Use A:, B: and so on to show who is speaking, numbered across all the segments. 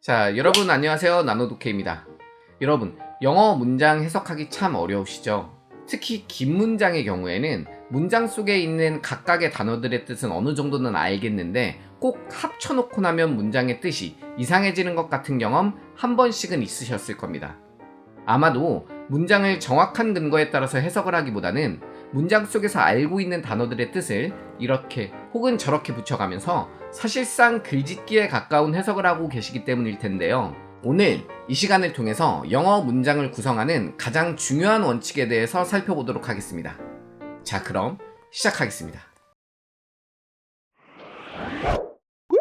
A: 자, 여러분 안녕하세요. 나노도케입니다. 여러분, 영어 문장 해석하기 참 어려우시죠? 특히 긴 문장의 경우에는 문장 속에 있는 각각의 단어들의 뜻은 어느 정도는 알겠는데 꼭 합쳐놓고 나면 문장의 뜻이 이상해지는 것 같은 경험 한 번씩은 있으셨을 겁니다. 아마도 문장을 정확한 근거에 따라서 해석을 하기보다는 문장 속에서 알고 있는 단어들의 뜻을 이렇게 혹은 저렇게 붙여가면서 사실상 글짓기에 가까운 해석을 하고 계시기 때문일 텐데요. 오늘 이 시간을 통해서 영어 문장을 구성하는 가장 중요한 원칙에 대해서 살펴보도록 하겠습니다. 자, 그럼 시작하겠습니다.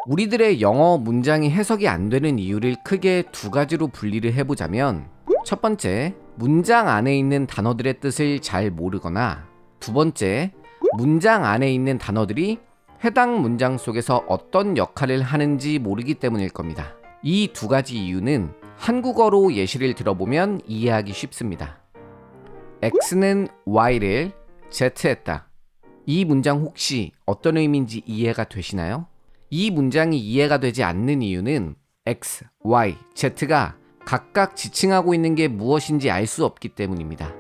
A: 우리들의 영어 문장이 해석이 안 되는 이유를 크게 두 가지로 분리를 해보자면 첫 번째, 문장 안에 있는 단어들의 뜻을 잘 모르거나 두 번째, 문장 안에 있는 단어들이 해당 문장 속에서 어떤 역할을 하는지 모르기 때문일 겁니다. 이 두 가지 이유는 한국어로 예시를 들어보면 이해하기 쉽습니다. X는 Y를 Z했다. 이 문장 혹시 어떤 의미인지 이해가 되시나요? 이 문장이 이해가 되지 않는 이유는 X, Y, Z가 각각 지칭하고 있는 게 무엇인지 알 수 없기 때문입니다.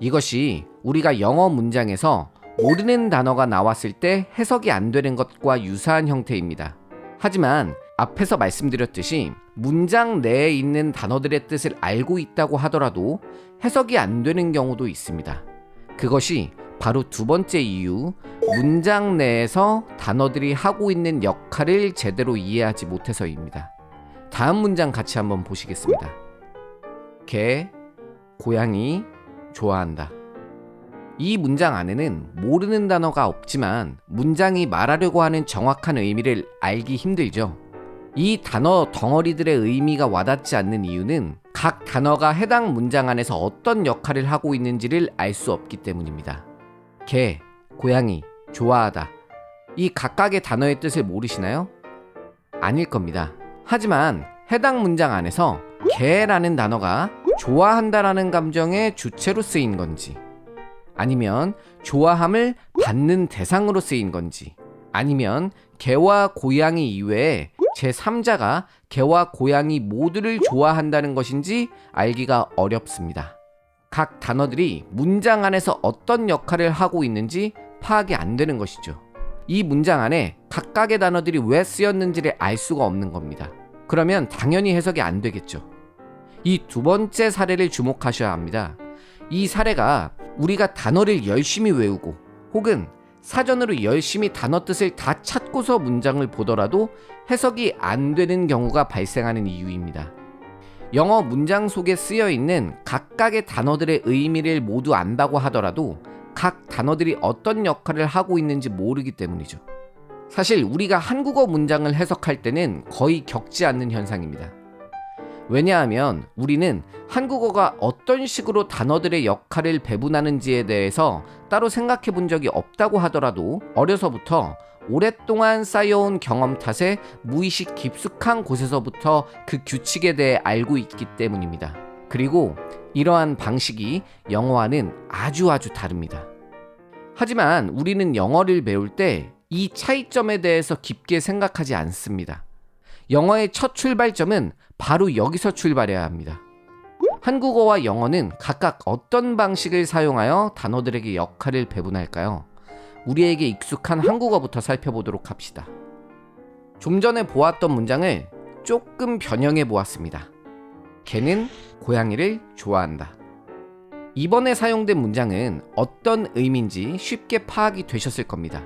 A: 이것이 우리가 영어 문장에서 모르는 단어가 나왔을 때 해석이 안 되는 것과 유사한 형태입니다. 하지만 앞에서 말씀드렸듯이 문장 내에 있는 단어들의 뜻을 알고 있다고 하더라도 해석이 안 되는 경우도 있습니다. 그것이 바로 두 번째 이유, 문장 내에서 단어들이 하고 있는 역할을 제대로 이해하지 못해서입니다. 다음 문장 같이 한번 보시겠습니다. 개, 고양이, 좋아한다. 이 문장 안에는 모르는 단어가 없지만 문장이 말하려고 하는 정확한 의미를 알기 힘들죠. 이 단어 덩어리들의 의미가 와닿지 않는 이유는 각 단어가 해당 문장 안에서 어떤 역할을 하고 있는지를 알 수 없기 때문입니다. 개, 고양이, 좋아하다. 이 각각의 단어의 뜻을 모르시나요? 아닐 겁니다. 하지만 해당 문장 안에서 개라는 단어가 좋아한다라는 감정의 주체로 쓰인 건지 아니면 좋아함을 받는 대상으로 쓰인 건지 아니면 개와 고양이 이외에 제3자가 개와 고양이 모두를 좋아한다는 것인지 알기가 어렵습니다. 각 단어들이 문장 안에서 어떤 역할을 하고 있는지 파악이 안 되는 것이죠. 이 문장 안에 각각의 단어들이 왜 쓰였는지를 알 수가 없는 겁니다. 그러면 당연히 해석이 안 되겠죠. 이 두 번째 사례를 주목하셔야 합니다. 이 사례가 우리가 단어를 열심히 외우고 혹은 사전으로 열심히 단어 뜻을 다 찾고서 문장을 보더라도 해석이 안 되는 경우가 발생하는 이유입니다. 영어 문장 속에 쓰여 있는 각각의 단어들의 의미를 모두 안다고 하더라도 각 단어들이 어떤 역할을 하고 있는지 모르기 때문이죠. 사실 우리가 한국어 문장을 해석할 때는 거의 겪지 않는 현상입니다. 왜냐하면 우리는 한국어가 어떤 식으로 단어들의 역할을 배분하는지에 대해서 따로 생각해 본 적이 없다고 하더라도 어려서부터 오랫동안 쌓여온 경험 탓에 무의식 깊숙한 곳에서부터 그 규칙에 대해 알고 있기 때문입니다. 그리고 이러한 방식이 영어와는 아주 아주 다릅니다. 하지만 우리는 영어를 배울 때 이 차이점에 대해서 깊게 생각하지 않습니다. 영어의 첫 출발점은 바로 여기서 출발해야 합니다. 한국어와 영어는 각각 어떤 방식을 사용하여 단어들에게 역할을 배분할까요? 우리에게 익숙한 한국어부터 살펴보도록 합시다. 좀 전에 보았던 문장을 조금 변형해 보았습니다. 개는 고양이를 좋아한다. 이번에 사용된 문장은 어떤 의미인지 쉽게 파악이 되셨을 겁니다.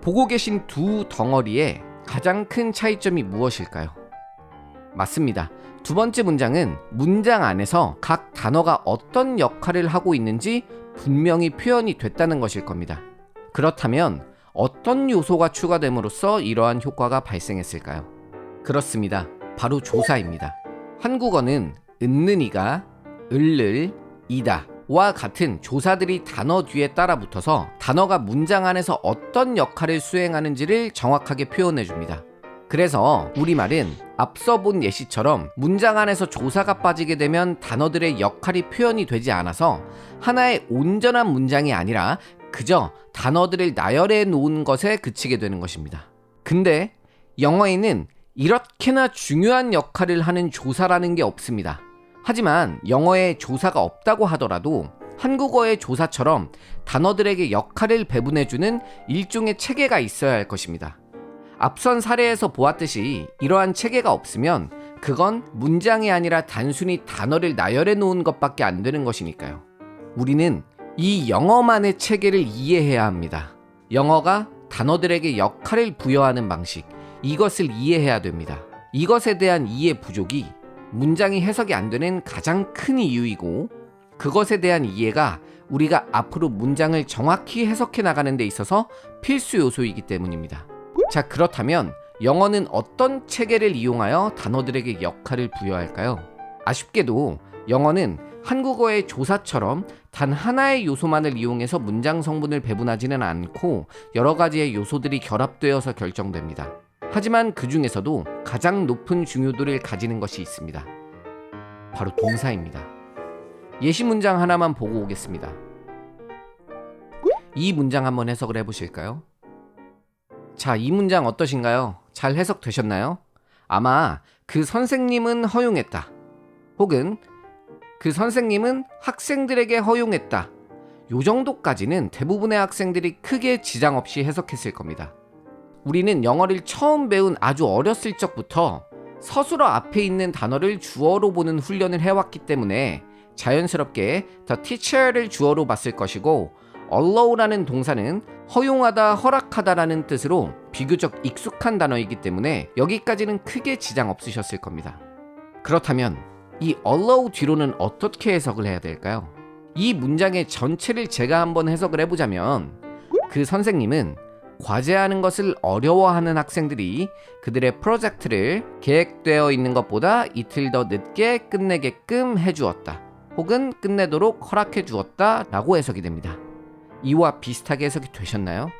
A: 보고 계신 두 덩어리의 가장 큰 차이점이 무엇일까요? 맞습니다. 두 번째 문장은 문장 안에서 각 단어가 어떤 역할을 하고 있는지 분명히 표현이 됐다는 것일 겁니다. 그렇다면 어떤 요소가 추가됨으로써 이러한 효과가 발생했을까요? 그렇습니다. 바로 조사입니다. 한국어는 은는이가 을를 이다 와 같은 조사들이 단어 뒤에 따라 붙어서 단어가 문장 안에서 어떤 역할을 수행하는지를 정확하게 표현해 줍니다. 그래서 우리말은 앞서 본 예시처럼 문장 안에서 조사가 빠지게 되면 단어들의 역할이 표현이 되지 않아서 하나의 온전한 문장이 아니라 그저 단어들을 나열해 놓은 것에 그치게 되는 것입니다. 근데 영어에는 이렇게나 중요한 역할을 하는 조사라는 게 없습니다. 하지만 영어에 조사가 없다고 하더라도 한국어의 조사처럼 단어들에게 역할을 배분해주는 일종의 체계가 있어야 할 것입니다. 앞선 사례에서 보았듯이 이러한 체계가 없으면 그건 문장이 아니라 단순히 단어를 나열해 놓은 것밖에 안 되는 것이니까요. 우리는 이 영어만의 체계를 이해해야 합니다. 영어가 단어들에게 역할을 부여하는 방식, 이것을 이해해야 됩니다. 이것에 대한 이해 부족이 문장이 해석이 안 되는 가장 큰 이유이고, 그것에 대한 이해가 우리가 앞으로 문장을 정확히 해석해 나가는 데 있어서 필수 요소이기 때문입니다. 자, 그렇다면 영어는 어떤 체계를 이용하여 단어들에게 역할을 부여할까요? 아쉽게도 영어는 한국어의 조사처럼 단 하나의 요소만을 이용해서 문장 성분을 배분하지는 않고 여러 가지의 요소들이 결합되어서 결정됩니다. 하지만 그 중에서도 가장 높은 중요도를 가지는 것이 있습니다. 바로 동사입니다. 예시 문장 하나만 보고 오겠습니다. 이 문장 한번 해석을 해보실까요? 자, 이 문장 어떠신가요? 잘 해석되셨나요? 아마 그 선생님은 허용했다. 혹은 그 선생님은 학생들에게 허용했다. 요 정도까지는 대부분의 학생들이 크게 지장 없이 해석했을 겁니다. 우리는 영어를 처음 배운 아주 어렸을 적부터 서술어 앞에 있는 단어를 주어로 보는 훈련을 해왔기 때문에 자연스럽게 the teacher를 주어로 봤을 것이고 allow라는 동사는 허용하다, 허락하다라는 뜻으로 비교적 익숙한 단어이기 때문에 여기까지는 크게 지장 없으셨을 겁니다. 그렇다면 이 allow 뒤로는 어떻게 해석을 해야 될까요? 이 문장의 전체를 제가 한번 해석을 해보자면 그 선생님은 과제하는 것을 어려워하는 학생들이 그들의 프로젝트를 계획되어 있는 것보다 이틀 더 늦게 끝내게끔 해주었다. 혹은 끝내도록 허락해 주었다. 라고 해석이 됩니다. 이와 비슷하게 해석이 되셨나요?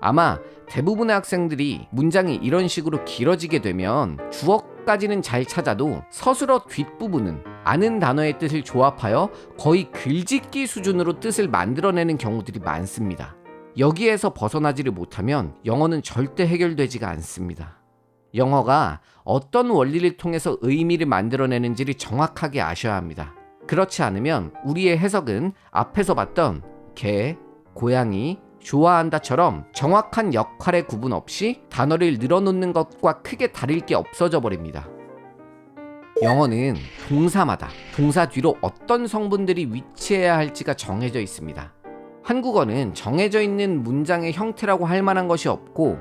A: 아마 대부분의 학생들이 문장이 이런 식으로 길어지게 되면 주어까지는 잘 찾아도 서술어 뒷부분은 아는 단어의 뜻을 조합하여 거의 글짓기 수준으로 뜻을 만들어내는 경우들이 많습니다. 여기에서 벗어나지를 못하면 영어는 절대 해결되지가 않습니다. 영어가 어떤 원리를 통해서 의미를 만들어내는지를 정확하게 아셔야 합니다. 그렇지 않으면 우리의 해석은 앞에서 봤던 개, 고양이, 좋아한다처럼 정확한 역할의 구분 없이 단어를 늘어놓는 것과 크게 다를 게 없어져 버립니다. 영어는 동사마다 동사 뒤로 어떤 성분들이 위치해야 할지가 정해져 있습니다. 한국어는 정해져 있는 문장의 형태라고 할 만한 것이 없고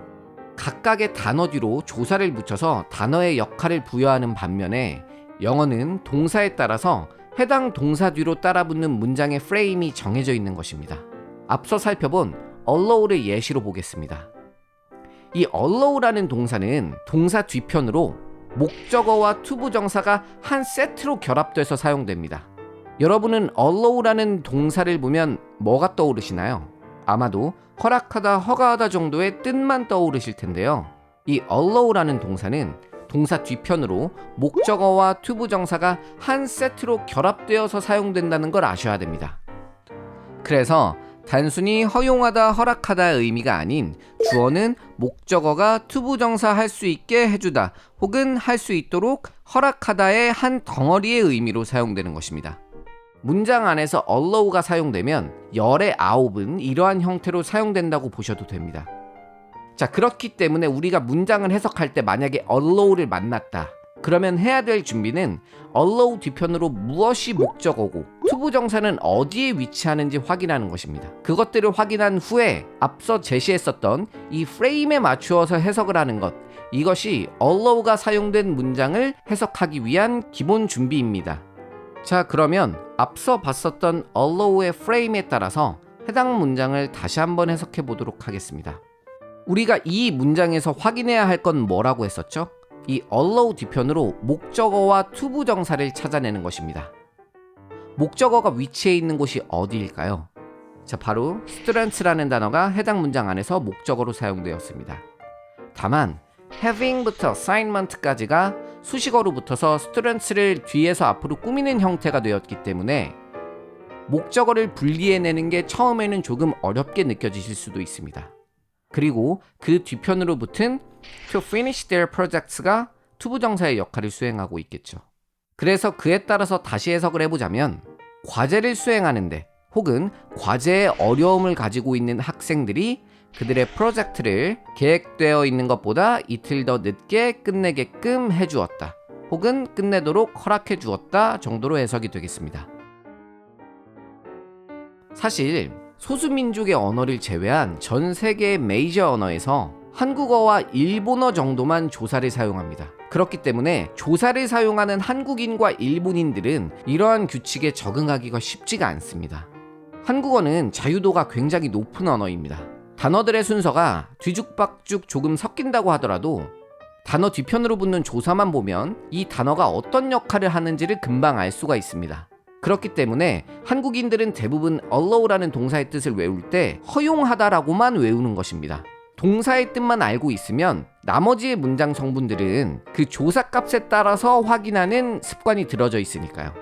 A: 각각의 단어 뒤로 조사를 붙여서 단어의 역할을 부여하는 반면에 영어는 동사에 따라서 해당 동사 뒤로 따라 붙는 문장의 프레임이 정해져 있는 것입니다. 앞서 살펴본 allow를 예시로 보겠습니다. 이 allow라는 동사는 동사 뒤편으로 목적어와 투부정사가 한 세트로 결합돼서 사용됩니다. 여러분은 allow라는 동사를 보면 뭐가 떠오르시나요? 아마도 허락하다, 허가하다 정도의 뜻만 떠오르실 텐데요. 이 allow라는 동사는 동사 뒤편으로 목적어와 투부정사가 한 세트로 결합되어서 사용된다는 걸 아셔야 됩니다. 그래서 단순히 허용하다, 허락하다의 의미가 아닌 주어는 목적어가 투부정사 할 수 있게 해주다 혹은 할 수 있도록 허락하다의 한 덩어리의 의미로 사용되는 것입니다. 문장 안에서 allow가 사용되면 열의 아홉은 이러한 형태로 사용된다고 보셔도 됩니다. 자, 그렇기 때문에 우리가 문장을 해석할 때 만약에 allow를 만났다. 그러면 해야 될 준비는 allow 뒤편으로 무엇이 목적어고 투부 정사는 어디에 위치하는지 확인하는 것입니다. 그것들을 확인한 후에 앞서 제시했었던 이 프레임에 맞추어서 해석을 하는 것 이것이 allow가 사용된 문장을 해석하기 위한 기본 준비입니다. 자, 그러면 앞서 봤었던 allow의 프레임에 따라서 해당 문장을 다시 한번 해석해 보도록 하겠습니다. 우리가 이 문장에서 확인해야 할 건 뭐라고 했었죠? 이 allow 뒤편으로 목적어와 투부 정사를 찾아내는 것입니다. 목적어가 위치해 있는 곳이 어디일까요? 자, 바로 students라는 단어가 해당 문장 안에서 목적어로 사용되었습니다. 다만 having부터 assignment까지가 수식어로 붙어서 students를 뒤에서 앞으로 꾸미는 형태가 되었기 때문에 목적어를 분리해내는 게 처음에는 조금 어렵게 느껴지실 수도 있습니다. 그리고 그 뒤편으로 붙은 to finish their projects가 투부정사의 역할을 수행하고 있겠죠. 그래서 그에 따라서 다시 해석을 해보자면 과제를 수행하는데 혹은 과제에 어려움을 가지고 있는 학생들이 그들의 프로젝트를 계획되어 있는 것보다 이틀 더 늦게 끝내게끔 해주었다. 혹은 끝내도록 허락해 주었다 정도로 해석이 되겠습니다. 사실 소수민족의 언어를 제외한 전 세계의 메이저 언어에서 한국어와 일본어 정도만 조사를 사용합니다. 그렇기 때문에 조사를 사용하는 한국인과 일본인들은 이러한 규칙에 적응하기가 쉽지가 않습니다. 한국어는 자유도가 굉장히 높은 언어입니다. 단어들의 순서가 뒤죽박죽 조금 섞인다고 하더라도 단어 뒤편으로 붙는 조사만 보면 이 단어가 어떤 역할을 하는지를 금방 알 수가 있습니다. 그렇기 때문에 한국인들은 대부분 allow라는 동사의 뜻을 외울 때 허용하다라고만 외우는 것입니다. 동사의 뜻만 알고 있으면 나머지의 문장 성분들은 그 조사 값에 따라서 확인하는 습관이 들어져 있으니까요.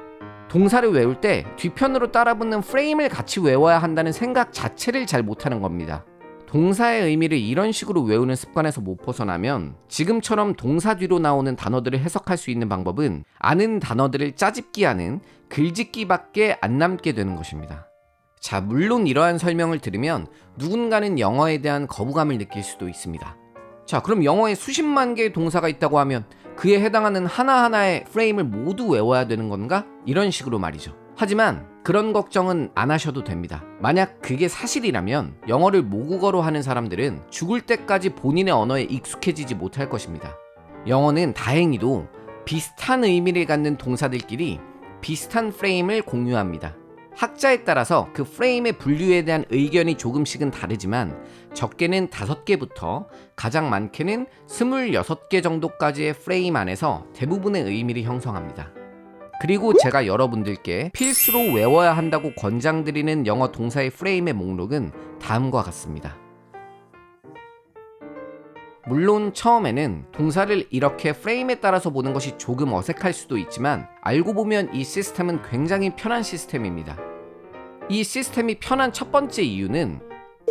A: 동사를 외울 때 뒤편으로 따라붙는 프레임을 같이 외워야 한다는 생각 자체를 잘 못하는 겁니다. 동사의 의미를 이런 식으로 외우는 습관에서 못 벗어나면 지금처럼 동사 뒤로 나오는 단어들을 해석할 수 있는 방법은 아는 단어들을 짜집기하는 글짓기밖에 안 남게 되는 것입니다. 자, 물론 이러한 설명을 들으면 누군가는 영어에 대한 거부감을 느낄 수도 있습니다. 자, 그럼 영어에 수십만 개의 동사가 있다고 하면 그에 해당하는 하나하나의 프레임을 모두 외워야 되는 건가? 이런 식으로 말이죠. 하지만 그런 걱정은 안 하셔도 됩니다. 만약 그게 사실이라면 영어를 모국어로 하는 사람들은 죽을 때까지 본인의 언어에 익숙해지지 못할 것입니다. 영어는 다행히도 비슷한 의미를 갖는 동사들끼리 비슷한 프레임을 공유합니다. 학자에 따라서 그 프레임의 분류에 대한 의견이 조금씩은 다르지만 적게는 5개부터 가장 많게는 26개 정도까지의 프레임 안에서 대부분의 의미를 형성합니다. 그리고 제가 여러분들께 필수로 외워야 한다고 권장드리는 영어 동사의 프레임의 목록은 다음과 같습니다. 물론 처음에는 동사를 이렇게 프레임에 따라서 보는 것이 조금 어색할 수도 있지만 알고 보면 이 시스템은 굉장히 편한 시스템입니다. 이 시스템이 편한 첫 번째 이유는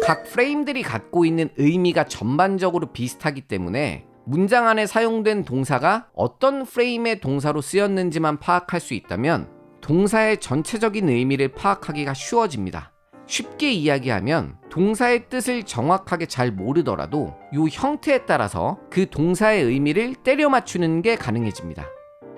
A: 각 프레임들이 갖고 있는 의미가 전반적으로 비슷하기 때문에 문장 안에 사용된 동사가 어떤 프레임의 동사로 쓰였는지만 파악할 수 있다면 동사의 전체적인 의미를 파악하기가 쉬워집니다. 쉽게 이야기하면 동사의 뜻을 정확하게 잘 모르더라도 이 형태에 따라서 그 동사의 의미를 때려 맞추는 게 가능해집니다.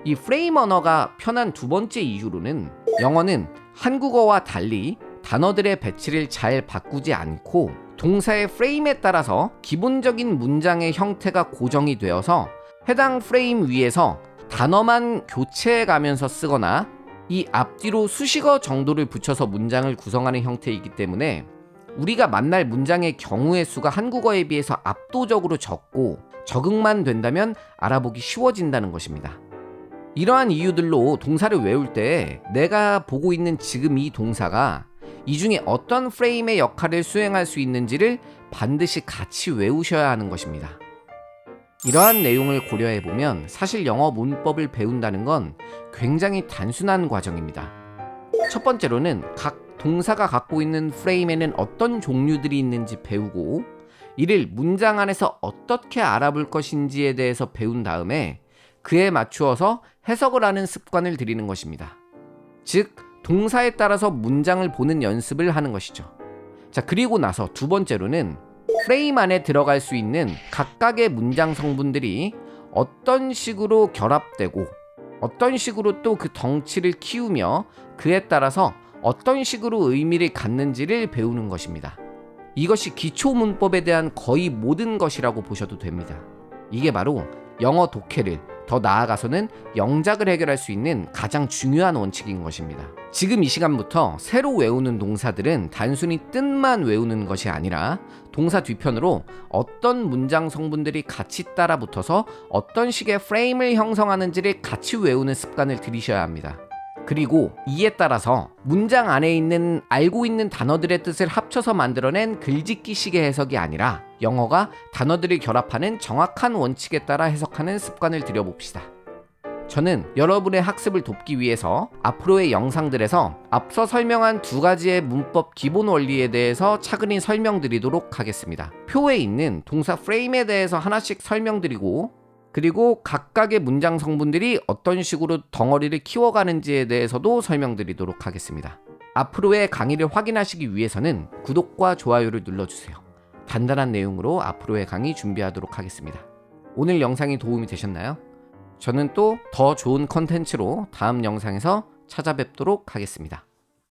A: 이 프레임 언어가 편한 두 번째 이유로는 영어는 한국어와 달리 단어들의 배치를 잘 바꾸지 않고 동사의 프레임에 따라서 기본적인 문장의 형태가 고정이 되어서 해당 프레임 위에서 단어만 교체해 가면서 쓰거나 이 앞뒤로 수식어 정도를 붙여서 문장을 구성하는 형태이기 때문에 우리가 만날 문장의 경우의 수가 한국어에 비해서 압도적으로 적고 적응만 된다면 알아보기 쉬워진다는 것입니다. 이러한 이유들로 동사를 외울 때 내가 보고 있는 지금 이 동사가 이 중에 어떤 프레임의 역할을 수행할 수 있는지를 반드시 같이 외우셔야 하는 것입니다. 이러한 내용을 고려해 보면 사실 영어 문법을 배운다는 건 굉장히 단순한 과정입니다. 첫 번째로는 각 동사가 갖고 있는 프레임에는 어떤 종류들이 있는지 배우고 이를 문장 안에서 어떻게 알아볼 것인지에 대해서 배운 다음에 그에 맞추어서 해석을 하는 습관을 들이는 것입니다. 즉, 동사에 따라서 문장을 보는 연습을 하는 것이죠. 자, 그리고 나서 두 번째로는 프레임 안에 들어갈 수 있는 각각의 문장 성분들이 어떤 식으로 결합되고 어떤 식으로 또 그 덩치를 키우며 그에 따라서 어떤 식으로 의미를 갖는지를 배우는 것입니다. 이것이 기초 문법에 대한 거의 모든 것이라고 보셔도 됩니다. 이게 바로 영어 독해를 더 나아가서는 영작을 해결할 수 있는 가장 중요한 원칙인 것입니다. 지금 이 시간부터 새로 외우는 동사들은 단순히 뜻만 외우는 것이 아니라 동사 뒤편으로 어떤 문장 성분들이 같이 따라 붙어서 어떤 식의 프레임을 형성하는지를 같이 외우는 습관을 들이셔야 합니다. 그리고 이에 따라서 문장 안에 있는 알고 있는 단어들의 뜻을 합쳐서 만들어낸 글짓기식의 해석이 아니라 영어가 단어들을 결합하는 정확한 원칙에 따라 해석하는 습관을 들여봅시다. 저는 여러분의 학습을 돕기 위해서 앞으로의 영상들에서 앞서 설명한 두 가지의 문법 기본 원리에 대해서 차근히 설명드리도록 하겠습니다. 표에 있는 동사 프레임에 대해서 하나씩 설명드리고 그리고 각각의 문장 성분들이 어떤 식으로 덩어리를 키워가는지에 대해서도 설명드리도록 하겠습니다. 앞으로의 강의를 확인하시기 위해서는 구독과 좋아요를 눌러주세요. 단단한 내용으로 앞으로의 강의 준비하도록 하겠습니다. 오늘 영상이 도움이 되셨나요? 저는 또 더 좋은 컨텐츠로 다음 영상에서 찾아뵙도록 하겠습니다.